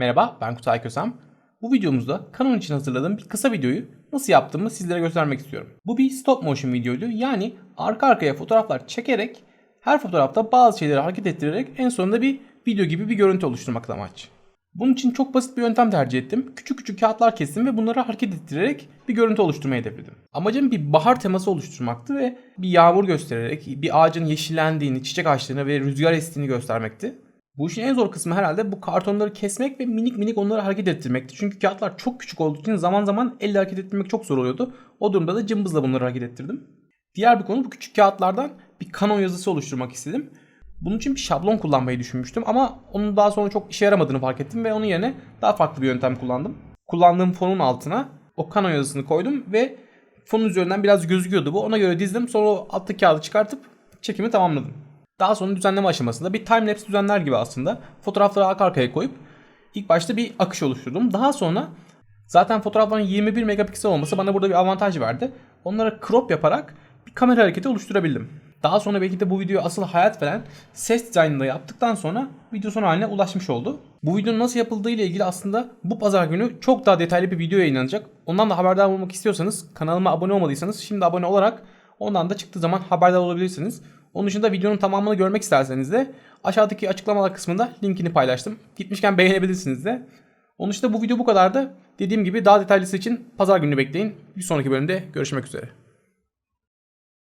Merhaba ben Kutay Kösem. Bu videomuzda Canon için hazırladığım bir kısa videoyu nasıl yaptığımı sizlere göstermek istiyorum. Bu bir stop motion videoydu. Yani arka arkaya fotoğraflar çekerek her fotoğrafta bazı şeyleri hareket ettirerek en sonunda bir video gibi bir görüntü oluşturmakla amaç. Bunun için çok basit bir yöntem tercih ettim. Küçük küçük kağıtlar kestim ve bunları hareket ettirerek bir görüntü oluşturmayı hedefledim. Amacım bir bahar teması oluşturmaktı ve bir yağmur göstererek bir ağacın yeşillendiğini, çiçek açtığını ve rüzgar estiğini göstermekti. Bu işin en zor kısmı herhalde bu kartonları kesmek ve minik minik onları hareket ettirmekti. Çünkü kağıtlar çok küçük olduğu için zaman zaman elle hareket ettirmek çok zor oluyordu. O durumda da cımbızla bunları hareket ettirdim. Diğer bir konu bu küçük kağıtlardan bir Canon yazısı oluşturmak istedim. Bunun için bir şablon kullanmayı düşünmüştüm ama onun daha sonra çok işe yaramadığını fark ettim ve onun yerine daha farklı bir yöntem kullandım. Kullandığım fonun altına o Canon yazısını koydum ve fonun üzerinden biraz gözüküyordu bu. Ona göre dizdim sonra o alttaki kağıdı çıkartıp çekimi tamamladım. Daha sonra düzenleme aşamasında bir timelapse düzenler gibi aslında fotoğrafları arka arkaya koyup ilk başta bir akış oluşturdum. Daha sonra zaten fotoğrafların 21 megapiksel olması bana burada bir avantaj verdi. Onlara crop yaparak bir kamera hareketi oluşturabildim. Daha sonra belki de bu videoya asıl hayat veren ses dizaynını yaptıktan sonra video son haline ulaşmış oldu. Bu videonun nasıl yapıldığı ile ilgili aslında bu pazar günü çok daha detaylı bir video yayınlanacak. Ondan da haberdar olmak istiyorsanız kanalıma abone olmadıysanız şimdi abone olarak ondan da çıktığı zaman haberdar olabilirsiniz. Onun dışında videonun tamamını görmek isterseniz de aşağıdaki açıklamalar kısmında linkini paylaştım. Gitmişken beğenebilirsiniz de. Onun dışında bu video bu kadardı. Dediğim gibi daha detaylısı için pazar günü bekleyin. Bir sonraki bölümde görüşmek üzere.